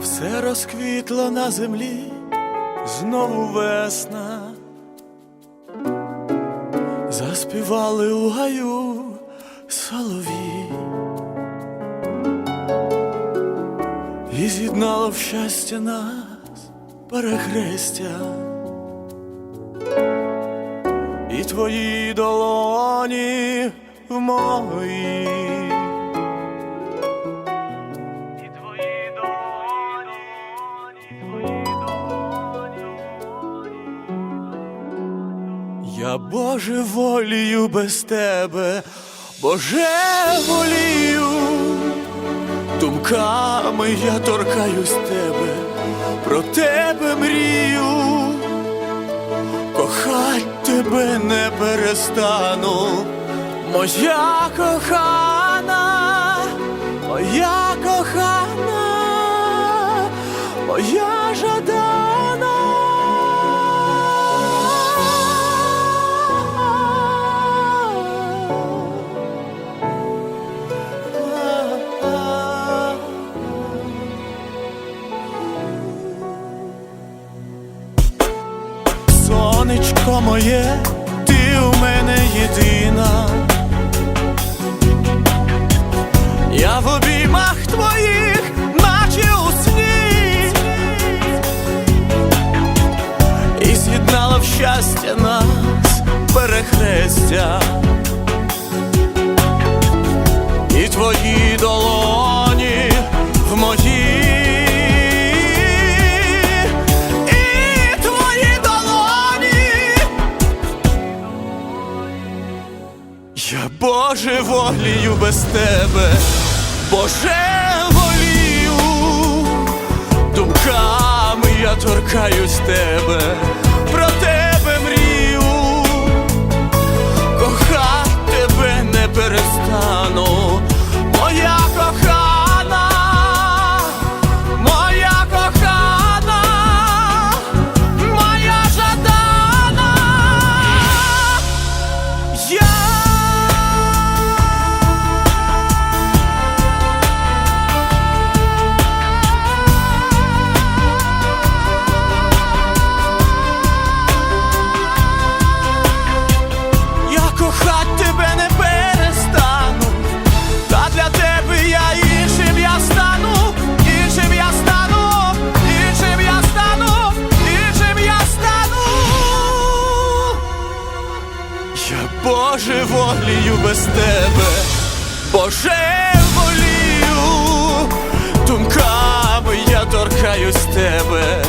все розквітло на землі, знову весна. Заспівали у гаю солові. І з'єднало в щастя нас перехрестя. І твої долоні в моїй. Я Боже волію без тебе, Боже волію, думками я торкаюсь тебе, про тебе мрію, кохать тебе не перестану, моя кохана, моя кохана, моя Сонечко моє, ти у мене єдина. Я в обіймах твоїх, наче у сні, і з'єднала в щастя нас перехрестя. І твої долоні Я Боже волію без тебе, Боже волію, думками я торкаюсь тебе, Боже волію без тебе, Боже волію, думками я торкаюсь тебе,